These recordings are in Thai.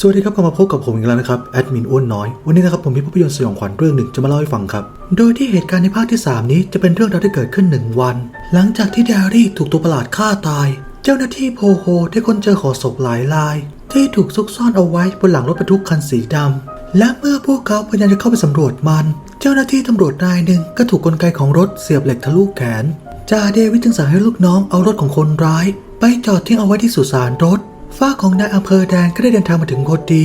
สวัสดีครับกลับมาพบกับผมอีกแล้วนะครับแอดมินอ้วนน้อย วันนี้นะครับผมมีภาพยนตร์สยองขวัญเรื่องหนึ่งจะมาเล่าให้ฟังครับ โดยที่เหตุการณ์ในภาคที่ 3 นี้จะเป็นเรื่องราวที่เกิดขึ้น 1 วัน หลังจากที่แดรี่ถูกตัวประหลาดฆ่าตาย เจ้าหน้าที่โพโฮได้ค้นเจอห่อศพหลายลาย ที่ถูกซุกซ่อนเอาไว้บนหลังรถบรรทุกคันสีดำและเมื่อพวกเขาพยายามจะเข้าไปสำรวจมัน เจ้าหน้าที่ตำรวจนายหนึ่งก็ถูกกลไกของรถเสียบเหล็กทะลุแขนจ่าเดวิดจึงสั่งให้ลูกน้องเอารถของคนร้าย ไปจอดทิ้งเอาไว้ที่สุสานรถ ฝ้าของนายอำเภอแดนก็ได้เดินทางมาถึงพอดี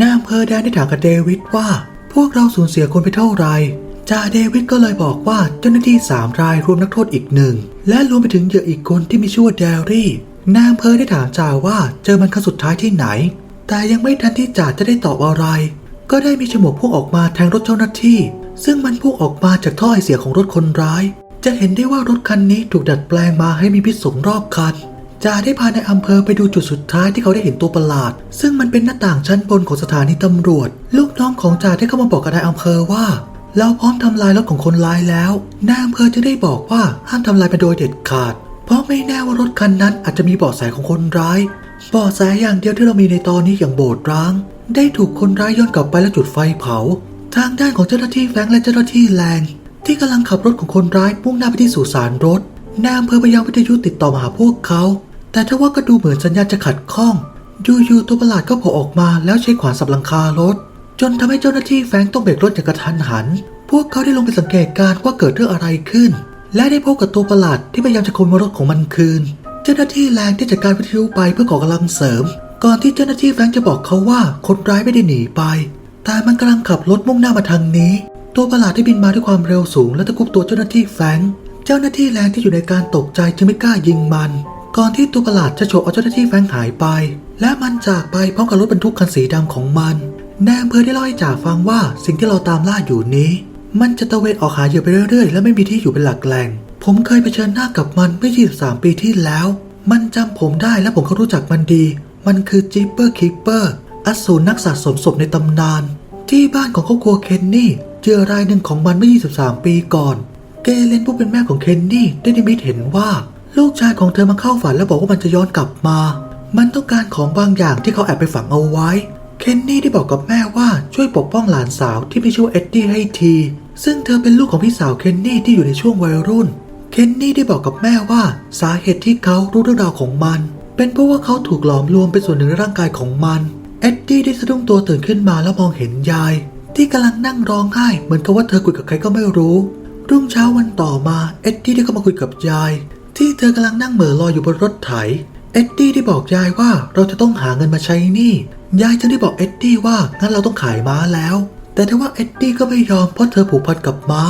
นายอำเภอแดนได้ถามกับเดวิดว่า พวกเราสูญเสียคนไปเท่าไหร่จ่าเดวิดก็เลยบอกว่าเจ้าหน้าที่สามรายรวมนักโทษอีกหนึ่ง และรวมไปถึงเหยื่ออีกคนที่มีชื่อว่าแดรี่นายอำเภอได้ถามจ่าว่าเจอมันครั้งสุดท้ายที่ไหน แต่ยังไม่ทันที่จ่าจะได้ตอบอะไร ก็ได้มีฉมวกพุ่งออกมาแทงรถเจ้าหน้าที่ ซึ่งมันพุ่งออกมาจากท่อไอเสียของรถคนร้าย จะเห็นได้ว่ารถคันนี้ถูกดัดแปลงมาให้มีพิษสงรอบคัน จ่าได้พาในายอำเภอไปดูจุดสุดท้ายที่เขาได้เห็นตัวประหลาด ซึ่งมันเป็นหน้าต่างชั้นบนของสถานีตำรวจ ลูกน้องของจ่าได้เข้ามาบอกกับนายอำเภอว่า เราพร้อมทำลายรถของคนร้ายแล้วนายอำเภอจะได้บอกว่าห้ามทำลายไปโดยเด็ดขาด เพราะไม่แน่ว่ารถคันนั้นอาจจะมีเบาะแสของคนร้ายเบาะแสอย่างเดียวที่เรามีในตอนนี้อย่างโบสถ์ร้าง ได้ถูกคนร้ายย้อนกลับไปและจุดไฟเผา ทางด้านของเจ้าหน้าที่แฟงและเจ้าหน้าที่แลนด์ที่กำลังขับรถของคนร้ายมุ่งหน้าไปที่สุสานรถนายอำเภอพยายามวิทยุติดต่อมาหาพวกเขา แต่ถ้าว่าก็ดูเหมือนสัญญาณจะขัดข้องอยู่ๆตัวประหลาดก็โผล่ออกมาแล้วใช้ขวานสับหลังคารถ จนทำให้เจ้าหน้าที่แฟงต้องเบรกรถอย่างกระทันหัน พวกเขาได้ลงไปสังเกตการ์ว่าเกิดเรื่องอะไรขึ้น และได้พบกับตัวประหลาดที่พยายามจะขโมยรถของมันคืน เจ้าหน้าที่แรงที่จัดการวิทยุไปเพื่อขอกำลังเสริม ก่อนที่เจ้าหน้าที่แฟงจะบอกเขาว่าคนร้ายไม่ได้หนีไป แต่มันกำลังขับรถมุ่งหน้ามาทางนี้ ตัวประหลาดที่บินมาด้วยความเร็วสูงและตะคุบตัวเจ้าหน้าที่แฟง เจ้าหน้าที่แรงที่อยู่ในการตกใจจึงไม่กล้ายิงมัน ก่อนที่ตัวประหลาดจะฉกเอาเจ้าหน้าที่แฟงหายไป และมันจากไปพร้อมกับรถบรรทุกคันสีดำของมันแนายอำเภอได้เล่าให้จ่าฟังว่าสิ่งที่เราตามล่าอยู่นี้ มันจะตะเวนออกหาเหยื่อไปเรื่อยๆ และไม่มีที่อยู่เป็นหลักแหล่ง ผมเคยเผชิญหน้ากับมันเมื่อ 23 ปีที่แล้ว มันจำผมได้และผมก็รู้จักมันดี มันคือจิปเปอร์คิปเปอร์อสูรนักสะสมศพในตำนาน ที่บ้านของครอบครัวเคนนี่เจอรายหนึ่งของมันเมื่อ 23 ปีก่อน เกเลนผู้เป็นแม่ของเคนนี่ได้นิมิตเห็นว่า ลูกชายของเธอมาเข้าฝันแล้วบอกว่ามันจะย้อนกลับมา มันต้องการของบางอย่างที่เขาแอบไปฝังเอาไว้ เคนนี่ได้บอกกับแม่ว่าช่วยปกป้องหลานสาวที่มีชื่อว่าเอ็ดดี้ให้ที ซึ่งเธอเป็นลูกของพี่สาวเคนนี่ที่อยู่ในช่วงวัยรุ่น เคนนี่ได้บอกกับแม่ว่าสาเหตุที่เขารู้เรื่องราวของมัน เป็นเพราะว่าเขาถูกหลอมรวมเป็นส่วนหนึ่งในร่างกายของมัน เอ็ดดี้ได้สะดุ้งตัวตื่นขึ้นมาแล้วมองเห็นยาย ที่กำลังนั่งร้องไห้เหมือนกับว่าเธอคุยกับใครก็ไม่รู้ รุ่งเช้าวันต่อมาเอ็ดดี้ได้เข้ามาคุยกับยาย ที่เธอกำลังนั่งเหม่อลอยอยู่บนรถไถ เอ็ดดี้ได้บอกยายว่าเราจะต้องหาเงินมาใช้หนี้ ยายจึงได้บอกเอ็ดดี้ว่างั้นเราต้องขายม้าแล้ว แต่ถ้าว่าเอ็ดดี้ก็ไม่ยอมเพราะเธอผูกพันกับม้า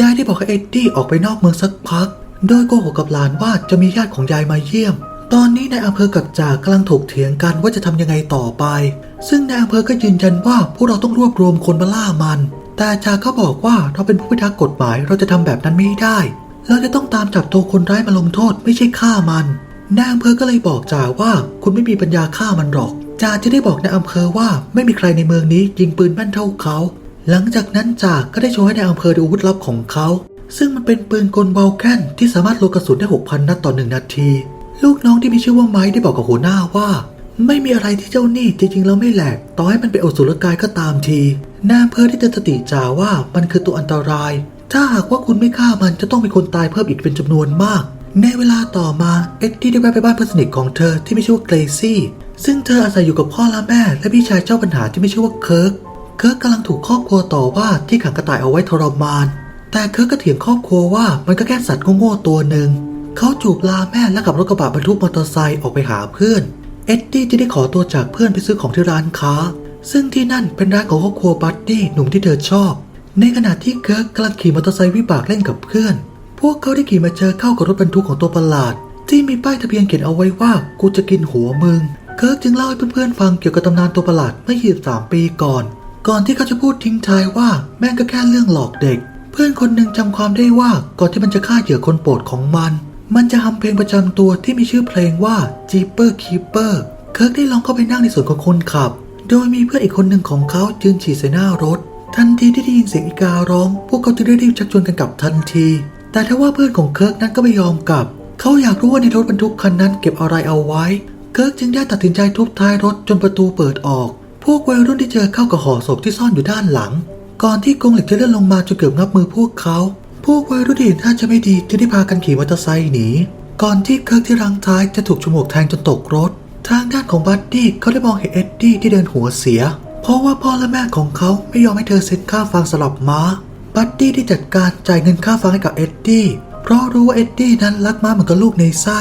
ยายได้บอกให้เอ็ดดี้ออกไปนอกเมืองสักพัก โดยโกหกกับหลานว่าจะมีญาติของยายมาเยี่ยม ตอนนี้นายอำเภอกับจ่ากำลังถกเถียงกันว่าจะทำยังไงต่อไป ซึ่งนายอำเภอก็ยืนยันว่าพวกเราต้องรวบรวมคนมาล่ามัน แต่จ่าก็บอกว่าเราเป็นผู้พิทักษ์กฎหมายเราจะทำแบบนั้นไม่ได้ เราจะต้องตามจับตัวคนร้ายมาลงโทษไม่ใช่ฆ่ามันนายอำเภอก็เลยบอกจ่าว่าคุณไม่มีปัญญาฆ่ามันหรอกจ่าจะได้บอกนายอำเภอว่าไม่มีใครในเมืองนี้ยิงปืนแม่นเท่าเขา หลังจากนั้นจ่าก็ได้โชว์ให้นายอำเภอดูอาวุธลับของเขา ซึ่งมันเป็นปืนกลเบาแค่นที่สามารถโลกระสุนได้6,000นัดต่อหนึ่งนาที ลูกน้องที่มีชื่อว่าไม้ได้บอกกับหัวหน้าว่า ไม่มีอะไรที่เจ้านี้จริงๆแล้วไม่แหลกต่อให้มันเป็นอสุรกายก็ตามทีนายอำเภอได้เตือนสติจ่าว่ามันคือตัวอันตราย ถ้าหากว่าคุณไม่ฆ่ามันจะต้องมีคนตายเพิ่มอีกเป็นจำนวนมาก ในเวลาต่อมาเอ็ดดี้ได้แวะไปบ้านเพื่อนสนิทของเธอที่ไมีชื่อว่าเกรซี่ซึ่งเธออาศัยอยู่กับพ่อและแม่ และพี่ชายเจ้าปัญหาที่ไมีชื่อว่าเคิร์กเคิร์กกำลังถูกครอบครัวต่อว่าที่ขังกระต่ายเอาไว้ทรมาน แต่เคิร์กก็เถียงครอบครัวว่ามันก็แค่สัตว์โง่ๆตัวหนึ่งเขาจูบลาแม่และขับรถกระบะบรรทุกมอเตอร์ไซค์ออกไปหาเพื่อนเอ็ดดี้จะได้ขอตัวจากเพื่อนไปซื้อของที่ร้านค้า ซึ่งที่นั่นเป็นร้านของครอบครัวบัดดี้หนุ่มที่เธอชอบ ในขณะที่เคิร์กกำลังขี่มอเตอร์ไซค์วิบากเล่นกับเพื่อน พวกเขาได้ขี่มาเจอเข้ากับรถบรรทุกของตัวประหลาด ที่มีป้ายทะเบียนเขียนเอาไว้ว่ากูจะกินหัวมึง เคิร์กจึงเล่าให้เพื่อนๆฟังเกี่ยวกับตำนานตัวประหลาดเมื่อ23ปีก่อน ก่อนที่เขาจะพูดทิ้งท้ายว่าแม่งก็แค่เรื่องหลอกเด็ก เพื่อนคนหนึ่งจำความได้ว่าก่อนที่มันจะฆ่าเหยื่อคนโปรดของมัน มันจะทำเพลงประจำตัวที่มีชื่อเพลงว่า Jeeper Keeper เคิร์กได้ลองเข้าไปนั่งในส่วนของคนขับ โดยมีเพื่อนอีกคนหนึ่งของเขายืนฉี่ใส่หน้ารถ ทันทีที่ได้ยินเสียงอีการ้อง พวกเขาจึงได้รีบชักชวนกันกลับทันที แต่ถ้าว่าเพื่อนของเคิร์กนั้นก็ไม่ยอมกลับ เขาอยากรู้ว่าในรถบรรทุกคันนั้นเก็บอะไรเอาไว้ เคิร์กจึงได้ตัดสินใจทุบท้ายรถจนประตูเปิดออก พวกวัยรุ่นที่เจอเข้ากับห่อศพที่ซ่อนอยู่ด้านหลัง ก่อนที่กรงเหล็กจะเลื่อนลงมาจนเกือบงับมือพวกเขา พวกวัยรุ่นที่เห็นท่าจะไม่ดีจึงได้พากันขี่มอเตอร์ไซค์หนี ก่อนที่เคิร์กที่รังท้ายจะถูกฉมวกแทงจนตกรถ ทางด้านของบัดดี้เขาได้มองเห็นเอ็ดดี้ที่เดินหัวเสีย ราะว่าพ่อและแม่ของเขาไม่ยอมให้เธอเซ็นค่าฟังสลับม้า บัดดี้ได้จัดการจ่ายเงินค่าฟังให้กับเอ็ดดี้ เพราะรู้ว่าเอ็ดดี้นั้นรักม้าเหมือนกับลูกในไส้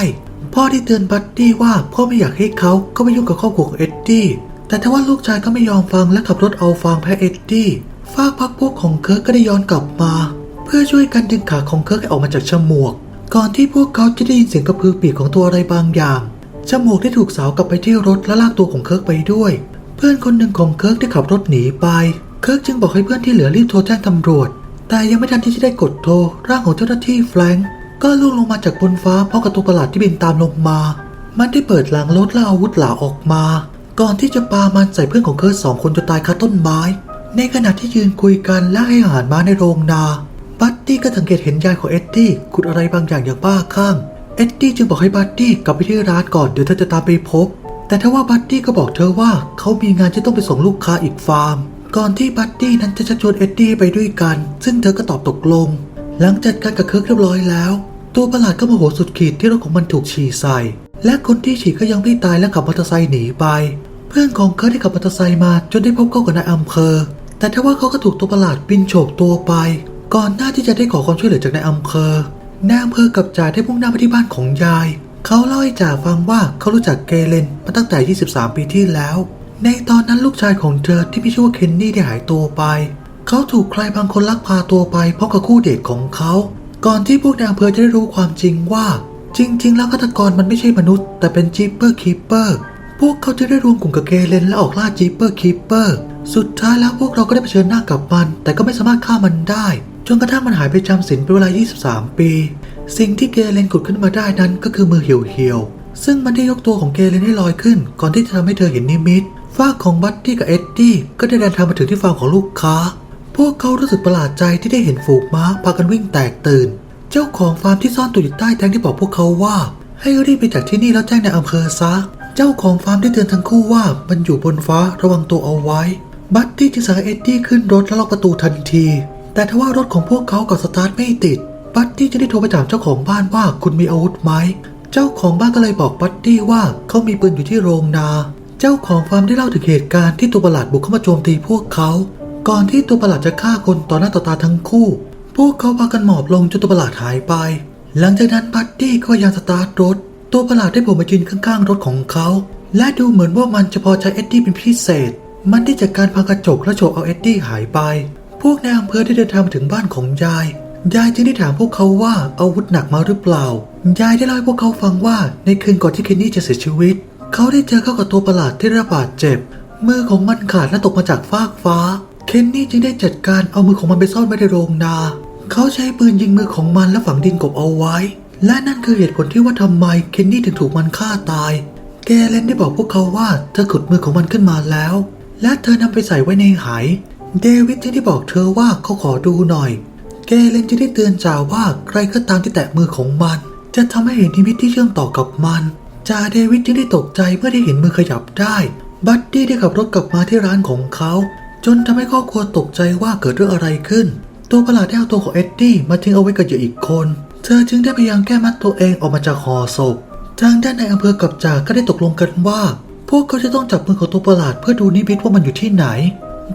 พ่อได้เตือนบัดดี้ว่าพ่อไม่อยากให้เขาเข้าไปยุ่งกับครอบครัวของเอ็ดดี้ แต่ถ้าว่าลูกชายก็ไม่ยอมฟังและขับรถเอาฟางแพ้เอ็ดดี้ฝากพักพวกของเคิร์กก็ได้ย้อนกลับมา เพื่อช่วยกันดึงขาของเคิร์กให้ออกมาจากฉมวก ก่อนที่พวกเขาจะได้ยินเสียงกระพือปีกของตัวอะไรบางอย่าง ฉมวกได้ถูกสาวกลับไปที่รถและลากตัวของเคิร์กไปด้วย เพื่อนคนหนึ่งของเคิร์กได้ขับรถหนีไป เคิร์กจึงบอกให้เพื่อนที่เหลือรีบโทรแจ้งตำรวจ แต่ยังไม่ทันที่จะได้กดโทร ร่างของเจ้าหน้าที่แฟรงก์ก็ล่วงลงมาจากบนฟ้าเพร้อมกับตัวประหลาดที่บินตามลงมา มันได้เปิดหลังรถและอาวุธหลาออกมา ก่อนที่จะปามันใส่เพื่อนของเคิร์กสองคนจนตายคาต้นไม้ ในขณะที่ยืนคุยกันและให้อาหารม้าในโรงนา บัตตี้ก็สังเกตเห็นยายของเอ็ดดี้ขุดอะไรบางอย่างอย่างบ้าคลั่ง เอ็ดดี้จึงบอกให้บัตตี้กลับไปที่ร้านก่อนเดี๋ยวเธอจะตามไปพบ แต่ทว่าบัตตี้ก็บอกเธอว่าเขามีงานที่ต้องไปส่งลูกค้าอีกฟาร์ม ก่อนที่บัตตี้นั้นจะชักชวนเอ็ดดี้ไปด้วยกัน ซึ่งเธอก็ตอบตกลง หลังจัดการกับเคิร์กเรียบร้อยแล้ว ตัวประหลาดก็โมโหสุดขีดที่รถของมันถูกฉี่ใส่ และคนที่ฉี่ก็ยังไม่ตายและขับมอเตอร์ไซค์หนีไป เพื่อนของเคิร์กได้ขับมอเตอร์ไซค์มาจนได้พบเข้ากับนายอำเภอ แต่ทว่าเขาก็ถูกตัวประหลาดบินโฉบตัวไป ก่อนหน้าที่จะได้ขอความช่วยเหลือจากนายอำเภอนายอำเภอกับจ่าได้มุ่งหน้าไปที่บ้านของยาย เขาเล่าให้จ่าฟังว่าเขารู้จักเกเลนมาตั้งแต่ 23 ปีที่แล้ว ในตอนนั้นลูกชายของเธอที่มีชื่อว่าเคนนี่ได้หายตัวไป เขาถูกใครบางคนลักพาตัวไปเพราะกับคู่เดทของเขา ก่อนที่พวกนายอำเภอจะได้รู้ความจริงว่า จริง ๆ แล้วฆาตกรมันไม่ใช่มนุษย์ แต่เป็นจีเปอร์คีเปอร์พวกเขาจะได้รวมกลุ่มกับเกเลนและออกล่าจีเปอร์คีเปอร์สุดท้ายแล้วพวกเราก็ได้เผชิญหน้ากับมัน แต่ก็ไม่สามารถฆ่ามันได้จนกระทั่งมันหายไปจำศีลเป็นเวลา 23 ปี สิ่งที่เกเลนขุดขึ้นมาได้นั้นก็คือมือเหี่ยวๆ ซึ่งมันได้ยกตัวของเกเลนให้ลอยขึ้น ก่อนที่จะทำให้เธอเห็นนิมิตฝ้าของบัตตี้กับเอ็ดดี้ก็ได้เดินทางมาถึงที่ฟาร์มของลูกค้า พวกเขารู้สึกประหลาดใจที่ได้เห็นฝูงม้าพากันวิ่งแตกตื่น เจ้าของฟาร์มที่ซ่อนตัวอยู่ใต้แทงที่บอกพวกเขาว่า ให้รีบไปจากที่นี่แล้วแจ้งในอำเภอซะ เจ้าของฟาร์มได้เตือนทั้งคู่ว่ามันอยู่บนฟ้าระวังตัวเอาไว้ บัตตี้จึงสั่งเอ็ดดี้ขึ้นรถและล็อกประตูทันที แต่ทว่ารถของพวกเขาก็สตาร์ทไม่ติด บัตตี้จะได้โทรไปถามเจ้าของบ้านว่าคุณมีอาวุธไหม เจ้าของบ้านก็เลยบอกบัตตี้ว่าเขามีปืนอยู่ที่โรงนา เจ้าของฟาร์มได้เล่าถึงเหตุการณ์ที่ตัวประหลาดบุกเข้ามาโจมตีพวกเขา ก่อนที่ตัวประหลาดจะฆ่าคนต่อหน้าต่อตาทั้งคู่ พวกเขาพากันหมอบลงจนตัวประหลาดหายไป หลังจากนั้นบัตตี้ก็ยายามสตาร์ทรถ ตัวประหลาดได้โผล่มายืนข้างๆรถของเขา และดูเหมือนว่ามันจะพอใจเอ็ดดี้เป็นพิเศษ มันได้จัดการพังกระจกและโฉบเอาเอ็ดดี้หายไป พวกนายอำเภอได้เดินทางมาถึงบ้านของยาย ยายจึงได้ถามพวกเขาว่าอาวุธหนักมาหรือเปล่า ยายได้เล่าให้พวกเขาฟังว่าในคืนก่อนที่เคนนี่จะเสียชีวิต เขาได้เจอเข้ากับตัวประหลาดที่ระบาดเจ็บ มือของมันขาดและตกมาจากฟากฟ้า เคนนี่จึงได้จัดการเอามือของมันไปซ่อนไว้ในโรงนา เขาใช้ปืนยิงมือของมันและฝังดินกบเอาไว้ และนั่นคือเหตุผลที่ว่าทำไมเคนนี่ถึงถูกมันฆ่าตาย แกเลนได้บอกพวกเขาว่าเธอขุดมือของมันขึ้นมาแล้ว และเธอนำไปใส่ไว้ในหาย เดวิดจึงได้บอกเธอว่าเขาขอดูหน่อย เกเลนจึงได้เตือนจ่าว่าใครก็ตามที่แตะมือของมัน จะทำให้เห็นนิมิตที่เชื่อมต่อกับมันจ่าเดวิดจึงได้ตกใจเมื่อได้เห็นมือขยับได้ บัดดี้ได้ขับรถกลับมาที่ร้านของเขา จนทำให้ครอบครัวตกใจว่าเกิดเรื่องอะไรขึ้น ตัวประหลาดได้เอาตัวของเอ็ดดี้มาทิ้งเอาไว้กับเหยื่ออีกคน เธอจึงได้พยายามแก้มัดตัวเองออกมาจากห่อศพทางด้านในอำเภอกับจ่าก็ได้ตกลงกันว่า พวกเขาจะต้องจับมือของตัวประหลาดเพื่อดูนิมิตว่ามันอยู่ที่ไหน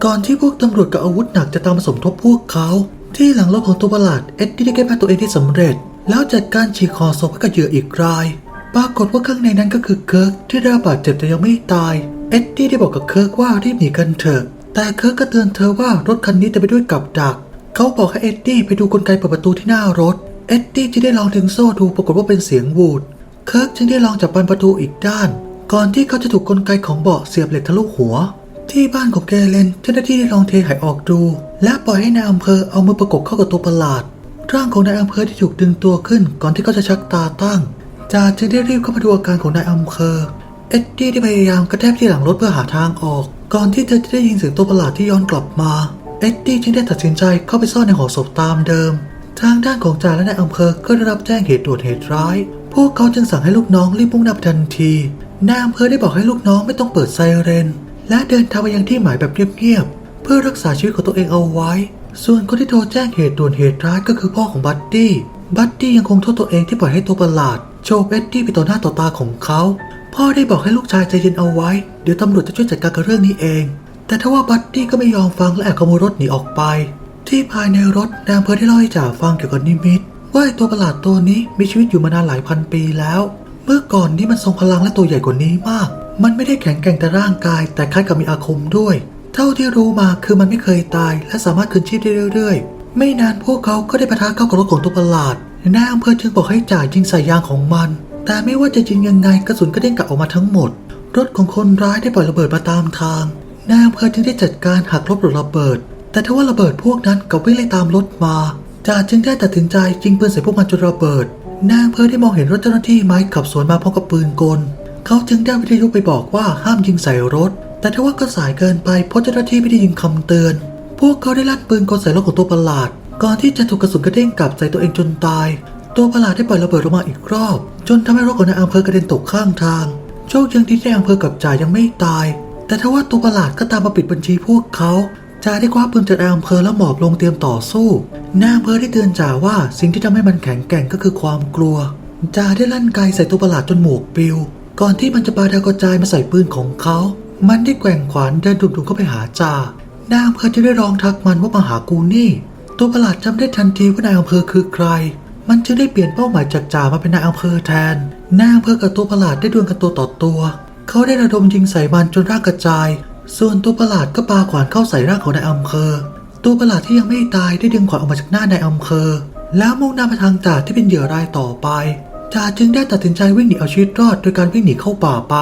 ก่อนที่พวกตำรวจกับอาวุธหนักจะตามมาสมทบพวกเขา ที่หลังรถของตัวประหลาดเอ็ดดี้ได้แก้มัดตัวเองได้สำเร็จ แล้วจัดการฉีกคอศพให้กับเหยื่ออีกราย ปรากฏว่าข้างในนั้นก็คือเคิร์กที่ได้รับบาดเจ็บแต่ยังไม่ตาย เอ็ดดี้ได้บอกกับเคิร์กว่ารีบหนีกันเถอะ แต่เคิร์กก็เตือนเธอว่ารถคันนี้จะไปด้วยกับดัก เขาบอกให้เอ็ดดี้ไปดูกลไกเปิดประตูที่หน้ารถ เอ็ดดี้จะได้ลองดึงโซ่ดูปรากฏว่าเป็นเสียงวูด เคิร์กจึงได้ลองจับบานประตูอีกด้าน ก่อนที่เขาจะถูกกลไกของเบาะเสียบเหล็กทะลุหัว ที่บ้านของเกเลนเจ้าหน้าที่ได้ลองเทไขออกดู และปล่อยให้นายอำเภอเอามือประกบเข้ากับตัวประหลาด ร่างของนายอำเภอที่ถูกดึงตัวขึ้น ก่อนที่เขาจะชักตาตั้งจ่าจึงได้รีบเข้ามาดูอาการของนายอำเภอ เอ็ดดี้ได้พยายามกระแทกที่หลังรถเพื่อหาทางออก ก่อนที่เธอจะได้ยินเสียงตัวประหลาดที่ย้อนกลับมา เอ็ดดี้จึงได้ตัดสินใจเข้าไปซ่อนในหอศพตามเดิม ทางด้านของจ่าและนายอำเภอก็ได้รับแจ้งเหตุด่วนเหตุร้าย พวกเขาจึงสั่งให้ลูกน้องรีบมุ่งหน้าไปทันทีนายอำเภอได้บอกให้ลูกน้องไม่ต้องเปิดไซเรน และเดินทางไปยังที่หมายแบบเงียบๆ เพื่อรักษาชีวิตของตัวเองเอาไว้ ส่วนคนที่โทรแจ้งเหตุด่วนเหตุร้ายก็คือพ่อของบัตตี้ บัตตี้ยังคงโทษตัวเองที่ปล่อยให้ตัวประหลาด โชว์เอ็ดดี้ไปต่อหน้าต่อตาของเขา พ่อได้บอกให้ลูกชายใจเย็นเอาไว้ เดี๋ยวตำรวจจะช่วยจัดการกับเรื่องนี้เอง แต่ทว่าบัตตี้ก็ไม่ยอมฟังและแอบขโมยรถหนีออกไป ที่ภายในรถนายอำเภอได้เล่าให้จ่าฟังเกี่ยวกับนิมิตว่าไอ้ตัวประหลาดตัวนี้มีชีวิตอยู่มานานหลายพันปีแล้ว เมื่อก่อนนี้มันทรงพลังและตัวใหญ่กว่านี้มาก มันไม่ได้แข็งแกร่งแต่ร่างกาย แต่คล้ายกับมีอาคมด้วย เท่าที่รู้มาคือมันไม่เคยตาย และสามารถคืนชีพได้เรื่อยๆ ไม่นานพวกเขาก็ได้ปะทะเข้ากับรถของตัวประหลาดนายอำเภอจึงบอกให้จ่ายิงใส่ยางของมัน แต่ไม่ว่าจะยิงยังไงกระสุนก็เด้งกลับออกมาทั้งหมด รถของคนร้ายได้ปล่อยระเบิดมาตามทางนายอำเภอจึงได้จัดการหักลบหรือระเบิด แต่ทว่าระเบิดพวกนั้นกลับวิ่งไล่ตามรถมาจ่าจึงได้ตัดสินใจยิงปืนใส่พวกมันจนระเบิดนายอำเภอได้มองเห็นรถเจ้าหน้าที่ไม้ขับสวนมาพร้อมกับปืนกล เขาจึงได้วิทยุไปบอกว่าห้ามยิงใส่รถ แต่ทว่าก็สายเกินไปเพราะเจ้าหน้าที่ไม่ได้ยินคำเตือน พวกเขาได้ลั่นปืนกลใส่รถของตัวประหลาด ก่อนที่จะถูกกระสุนกระเด้งกลับใส่ตัวเองจนตาย ตัวประหลาดได้ปล่อยระเบิดออกมาอีกรอบ จนทำให้รถของนายอำเภอกระเด็นตกข้างทาง โชคยังดีที่นายอำเภอกับจ่ายังไม่ตาย แต่ทว่าตัวประหลาดก็ตามมาปิดบัญชีพวกเขาจ่าได้คว้าปืนจากนายอำเภอแล้วหมอบลงเตรียมต่อสู้นายอำเภอได้เตือนจ่าว่าสิ่งที่ทำให้มันแข็งแกร่งก็คือความกลัวจ่าได้ลั่นไกใส่ตัวประหลาดจนหมวกปิว ก่อนที่มันจะปาดาวกระจายมาใส่ปืนของเขา มันได้แกว่งขวานเดินดุ่มๆเข้าไปหาจ่านายอำเภอจะได้ร้องทักมันว่ามาหากูนี่ ตัวประหลาดจำได้ทันทีว่านายอำเภอคือใคร มันจึงได้เปลี่ยนเป้าหมายจากจ่ามาเป็นนายอำเภอแทนนายอำเภอกับตัวประหลาดได้ดวลกันตัวต่อตัว เขาได้ระดมยิงใส่มันจนร่างกระจาย ส่วนตัวประหลาดก็ปาขวานเข้าใส่ร่างของนายอำเภอ ตัวประหลาดที่ยังไม่ตายได้ดึงขวานออกมาจากหน้านายอำเภอ แล้วมุ่งหน้าไปทางจ่าที่เป็นเหยื่อรายต่อไปจ่าจึงได้ตัดสินใจวิ่งหนีเอาชีวิตรอดโดยการวิ่งหนีเข้าป่าไป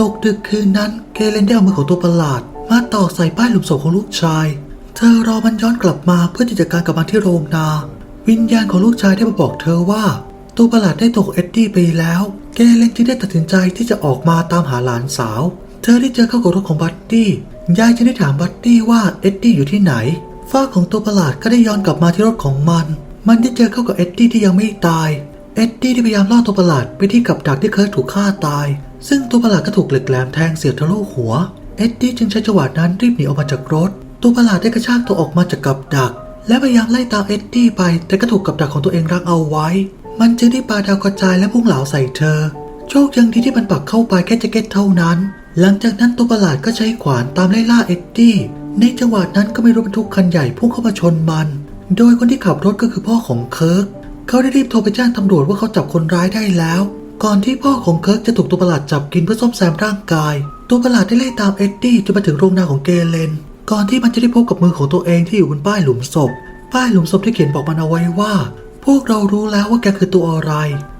ตกดึกคืนนั้นเกเรนได้เอามือของตัวประหลาด มาตอกใส่ป้ายหลุมศพของลูกชาย เธอรอมันย้อนกลับมาเพื่อที่จะการกับมาที่โรงนา วิญญาณของลูกชายได้มาบอกเธอว่า ตัวประหลาดได้ตกเอ็ดดี้ไปแล้ว เกเรนจึงได้ตัดสินใจที่จะออกมาตามหาหลานสาว เธอได้เจอเข้ากับรถของบัตตี้ยายจึงได้ถามบัตตี้ว่าเอ็ดดี้อยู่ที่ไหนฝ้าของตัวประหลาดก็ได้ย้อนกลับมาที่รถของมัน มันได้เจอเข้ากับเอ็ดดี้ที่ยังไม่ตาย เอ็ดดี้ได้พยายามล่อตัวประหลาดไปที่กับดักที่เคยถูกฆ่าตาย ซึ่งตัวประหลาดก็ถูกเหล็กแหลมแทงเสียบทะลุหัว เอ็ดดี้จึงใช้จังหวะนั้นรีบหนีออกมาจากรถ ตัวประหลาดได้กระชากตัวออกมาจากกับดัก และพยายามไล่ตามเอ็ดดี้ไป แต่ก็ถูกกับดักของตัวเองรั้งเอาไว้ มันจึงได้ปาดาวกระจายและพุ่งเหลาใส่เธอ โชคยังดีที่มันปักเข้าไปแค่แจ็คเก็ตเท่านั้น หลังจากนั้นตัวประหลาดก็ใช้ขวานตามไล่ล่าเอ็ดดี้ในจังหวะนั้นก็มีรถบรรทุกคันใหญ่พุ่งเข้ามาชนมัน โดยคนที่ขับรถก็คือพ่อของเคิร์ก เขาได้รีบโทรไปแจ้งตำรวจว่าเขาจับคนร้ายได้แล้ว ก่อนที่พ่อของเคิร์กจะถูกตัวประหลาดจับกินเพื่อซ่อมแซมร่างกาย ตัวประหลาดได้ไล่ตามเอ็ดดี้จนมาถึงโรงนาของเกเลน ก่อนที่มันจะได้พบกับมือของตัวเองที่อยู่บนป้ายหลุมศพ ป้ายหลุมศพที่เขียนบอกมันเอาไว้ว่า พวกเรารู้แล้วว่าแกคือตัวอะไร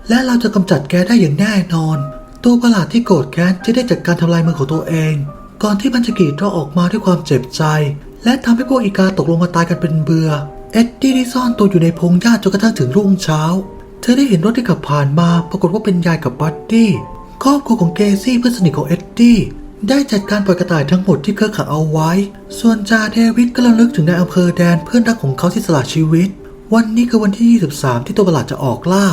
และเราจะกำจัดแกได้อย่างแน่นอน ตัวประหลาดที่โกรธแค้นจะได้จัดการทำลายมือของตัวเอง ก่อนที่มันจะกรีดร้องออกมาด้วยความเจ็บใจ และทำให้พวกอีกาตกลงมาตายกันเป็นเบือเอ็ดดี้ได้ซ่อนตัวอยู่ในพงหญ้าจนกระทั่งถึงรุ่งเช้า เธอได้เห็นรถที่ขับผ่านมา ปรากฏว่าเป็นยายกับบัดดี้ครอบครัวของเกซี่เพื่อนสนิทของเอ็ดดี้ได้จัดการปล่อยกระต่ายทั้งหมดที่เคยขังเอาไว้ ส่วนจาเดวิดก็ระลึกถึงในายอำเภอแดนเพื่อนรักของเขาที่สละชีวิต วันนี้คือวันที่ 23 ที่ตัวประหลาดจะออกล่า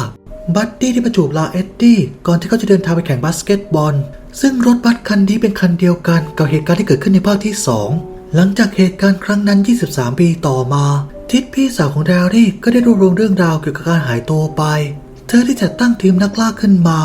บัดดี้ได้ประจูบลาเอ็ดดี้ก่อนที่เขาจะเดินทางไปแข่งบาสเกตบอล ซึ่งรถบัสคันนี้เป็นคันเดียวกันกับเหตุการณ์ที่เกิดขึ้นในภาคที่ 2 หลังจากเหตุการณ์ครั้งนั้น 23 ปีต่อมาทิดพี่สาวของแดรี่ก็ได้รวบรวมเรื่องราวเกี่ยวกับการหายตัวไป เธอได้จัดตั้งทีมนักล่าขึ้นมา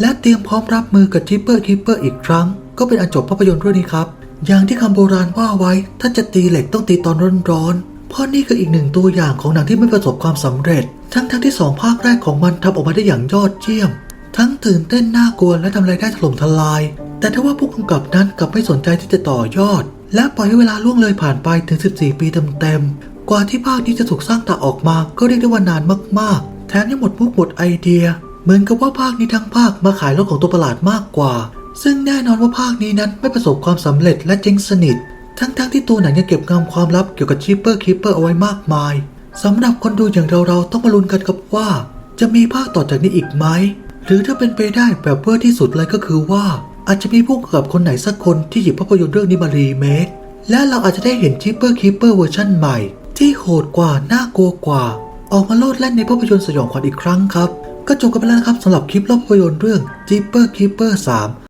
และเตรียมพร้อมรับมือกับจิปเปอร์คิปเปอร์อีกครั้ง ก็เป็นอันจบภาพยนตร์เรื่องนี้ครับ อย่างที่คำโบราณว่าไว้ ถ้าจะตีเหล็กต้องตีตอนร้อนๆ เพราะนี่คืออีกหนึ่งตัวอย่างของหนังที่ไม่ประสบความสำเร็จ ทั้งทั้งที่สองภาคแรกของมันทำออกมาได้อย่างยอดเยี่ยม ทั้งตื่นเต้นน่ากลัวและทำรายได้ถล่มทลาย แต่ถ้าว่าผู้กำกับนั้นกลับไม่สนใจที่จะต่อยอดและปล่อยให้เวลาล่วงเลยผ่านไปถึง 14 ปีเต็มๆ ว่าที่ภาคนี้จะถูกสร้างต่อออกมาก็เรียกได้ว่านานมากๆ แถมยังหมดมุกหมดไอเดีย เหมือนกับว่าภาคนี้ทั้งภาคมาขายรถของตัวประหลาดมากกว่า ซึ่งแน่นอนว่าภาคนี้นั้นไม่ประสบความสำเร็จและเจ๊งสนิท ทั้งๆที่ตัวหนังยังเก็บงำความลับเกี่ยวกับชิปเปอร์คิปเปอร์เอาไว้มากมายสำหรับคนดูอย่างเราๆต้องมาลุ้นกันครับว่า จะมีภาคต่อจากนี้อีกไหมหรือถ้าเป็นไปได้แบบเวอร์ที่สุดเลยก็คือว่าอาจจะมีผู้กำกับคนไหนสักคนที่หยิบภาพยนตร์เรื่องนี้มารีเมคและเราอาจจะได้เห็นชิปเปอร์คิปเปอร์เวอร์ชันใหม่ ที่โหดกว่าน่ากลัวกว่า ออกมาโลดแล่นในภาพยนตร์สยองขวัญอีกครั้งครับ ก็จบกันไปแล้วนะครับสำหรับคลิปล่าภาพยนตร์เรื่อง Jeeper Keeper 3